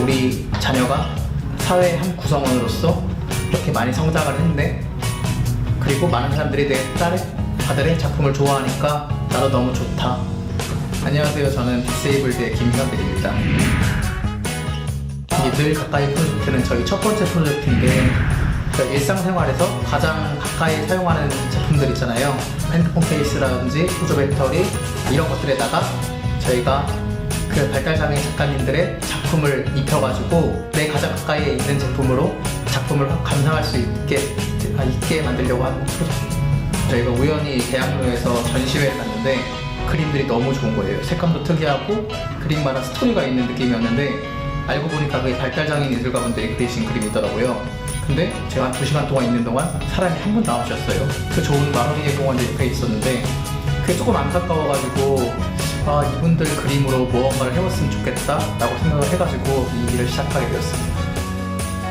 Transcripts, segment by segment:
우리 자녀가 사회의 한 구성원으로서 이렇게 많이 성장을 했는데 그리고 많은 사람들이 내 딸의 아들의 작품을 좋아하니까 나도 너무 좋다. 안녕하세요. 저는 디세이블드의 김현들입니다. 늘 가까이 프로젝트는 저희 첫 번째 프로젝트인데 일상생활에서 가장 가까이 사용하는 제품들 있잖아요. 핸드폰 케이스라든지 보조 배터리 이런 것들에다가 저희가 그 발달장애 작가님들의 작품을 입혀가지고 내 가장 가까이에 있는 제품으로 작품을 감상할 수 있게, 아, 있게 만들려고 하는 프로젝트. 저희가 우연히 대학로에서 전시회를 갔는데 그림들이 너무 좋은 거예요. 색감도 특이하고 그림마다 스토리가 있는 느낌이었는데 알고 보니까 그게 발달장애인 예술가분들이 그리신 그림이더라고요. 근데 제가 한 2시간 동안 있는 동안 사람이 한 분도 안 오셨어요. 그 좋은 마로니에 공원에 옆에 있었는데 그게 조금 안타까워가지고 아 이분들 그림으로 무언가를 해봤으면 좋겠다 라고 생각을 해가지고 이 일을 시작하게 되었습니다.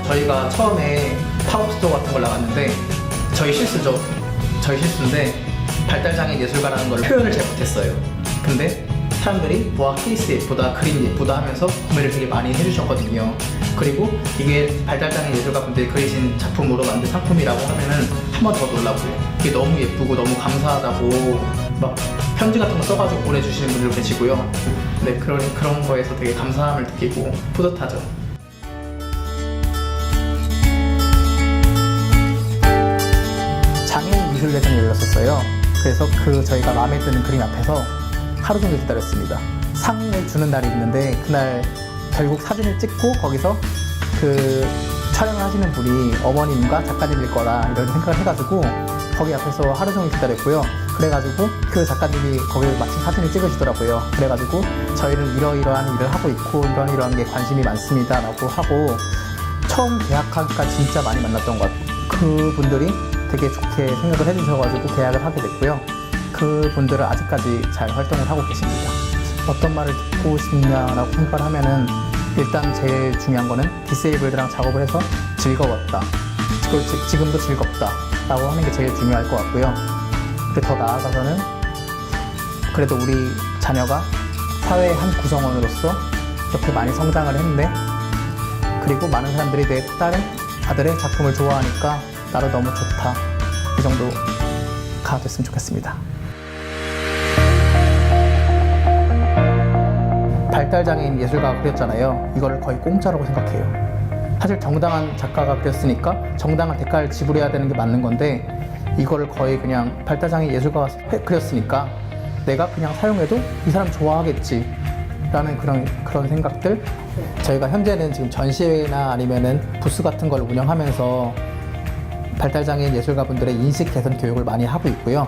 저희가 처음에 팝업스토어 같은 걸 나갔는데 저희 실수죠. 저희 실수인데 발달장애인 예술가라는 걸 표현을 잘 못했어요. 근데 사람들이 와 케이스 예쁘다, 그림 예쁘다 하면서 구매를 되게 많이 해주셨거든요. 그리고 이게 발달장애인 예술가 분들이 그리신 작품으로 만든 상품이라고 하면은 한 번 더 놀라고요. 이게 너무 예쁘고 너무 감사하다고 막 편지 같은 거 써가지고 보내주시는 분들 계시고요. 네 그런 그런 거에서 되게 감사함을 느끼고 뿌듯하죠. 장애인 미술 대전이 열렸었어요. 그래서 그 저희가 마음에 드는 그림 앞에서 하루 종일 기다렸습니다. 상을 주는 날이 있는데 그날 결국 사진을 찍고 거기서 그 촬영을 하시는 분이 어머님과 작가님일 거라 이런 생각을 해가지고 거기 앞에서 하루 종일 기다렸고요. 그래가지고 그 작가님이 거기를 마침 사진을 찍으시더라고요. 그래가지고 저희는 이러이러한 일을 하고 있고 이런 이러한 게 관심이 많습니다라고 하고 처음 계약하니까 진짜 많이 만났던 것 같아요. 그분들이 되게 좋게 생각을 해주셔가지고 계약을 하게 됐고요. 그분들은 아직까지 잘 활동을 하고 계십니다. 어떤 말을 듣고 싶냐라고 생각을 하면은 일단 제일 중요한 거는 디세이블드랑 작업을 해서 즐거웠다. 지금도 즐겁다. 라고 하는 게 제일 중요할 것 같고요. 그리고 더 나아가서는 그래도 우리 자녀가 사회의 한 구성원으로서 이렇게 많이 성장을 했는데 그리고 많은 사람들이 내 딸의 아들의 작품을 좋아하니까 나도 너무 좋다. 이 정도가 됐으면 좋겠습니다. 발달장애인 예술가가 그렸잖아요. 이거를 거의 공짜라고 생각해요. 사실 정당한 작가가 그렸으니까 정당한 대가를 지불해야 되는 게 맞는 건데 이거를 거의 그냥 발달장애인 예술가가 해- 그렸으니까 내가 그냥 사용해도 이 사람 좋아하겠지 라는 그런 그런 생각들 저희가 현재는 지금 전시회나 아니면은 부스 같은 걸 운영하면서 발달장애인 예술가분들의 인식 개선 교육을 많이 하고 있고요.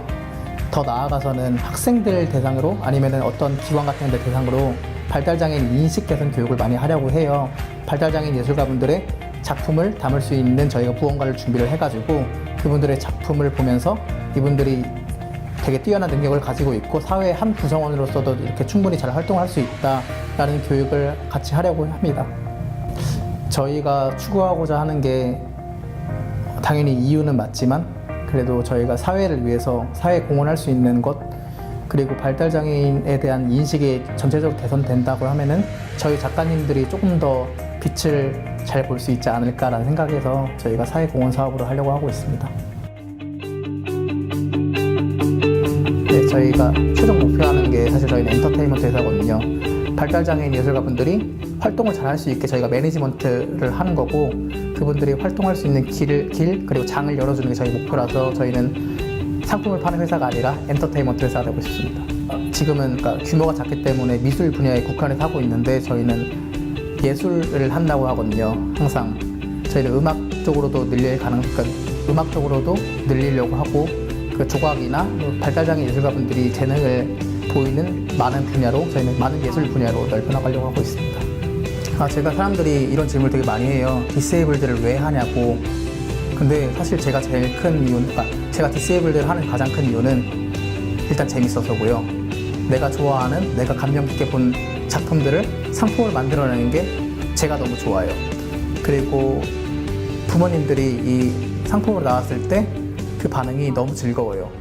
더 나아가서는 학생들 대상으로 아니면은 어떤 기관 같은 데 대상으로 발달장애인 인식 개선 교육을 많이 하려고 해요. 발달장애인 예술가분들의 작품을 담을 수 있는 저희가 무언가를 준비를 해가지고 그분들의 작품을 보면서 이분들이 되게 뛰어난 능력을 가지고 있고 사회의 한 구성원으로서도 이렇게 충분히 잘 활동할 수 있다라는 교육을 같이 하려고 합니다. 저희가 추구하고자 하는 게 당연히 이유는 맞지만 그래도 저희가 사회를 위해서 사회 공헌할 수 있는 것 그리고 발달장애인에 대한 인식이 전체적으로 개선된다고 하면은 저희 작가님들이 조금 더 빛을 잘 볼 수 있지 않을까라는 생각에서 저희가 사회 공헌 사업으로 하려고 하고 있습니다. 네, 저희가 최종 목표하는 게 사실 저희는 엔터테인먼트 회사거든요. 발달장애인 예술가분들이 활동을 잘 할 수 있게 저희가 매니지먼트를 하는 거고 그분들이 활동할 수 있는 길을, 길 그리고 장을 열어주는 게 저희 목표라서 저희는 상품을 파는 회사가 아니라 엔터테인먼트 회사가 되고 싶습니다. 어, 지금은 그러니까 규모가 작기 때문에 미술 분야에 국한해서 하고 있는데 저희는 예술을 한다고 하거든요. 항상 저희는 음악 쪽으로도 늘릴 가능, 그러니까 음악 쪽으로도 늘리려고 하고 그 조각이나 뭐 발달장애 예술가분들이 재능을 보이는 많은 분야로 저희는 많은 예술 분야로 넓혀나가려고 하고 있습니다. 아, 제가 사람들이 이런 질문을 되게 많이 해요. 디세이블드를 왜 하냐고. 근데 사실 제가 제일 큰 이유는, 그러니까 제가 디세이블드를 하는 가장 큰 이유는 일단 재밌어서고요. 내가 좋아하는, 내가 감명 깊게 본 작품들을 상품을 만들어내는 게 제가 너무 좋아요. 그리고 부모님들이 이 상품으로 나왔을 때 그 반응이 너무 즐거워요.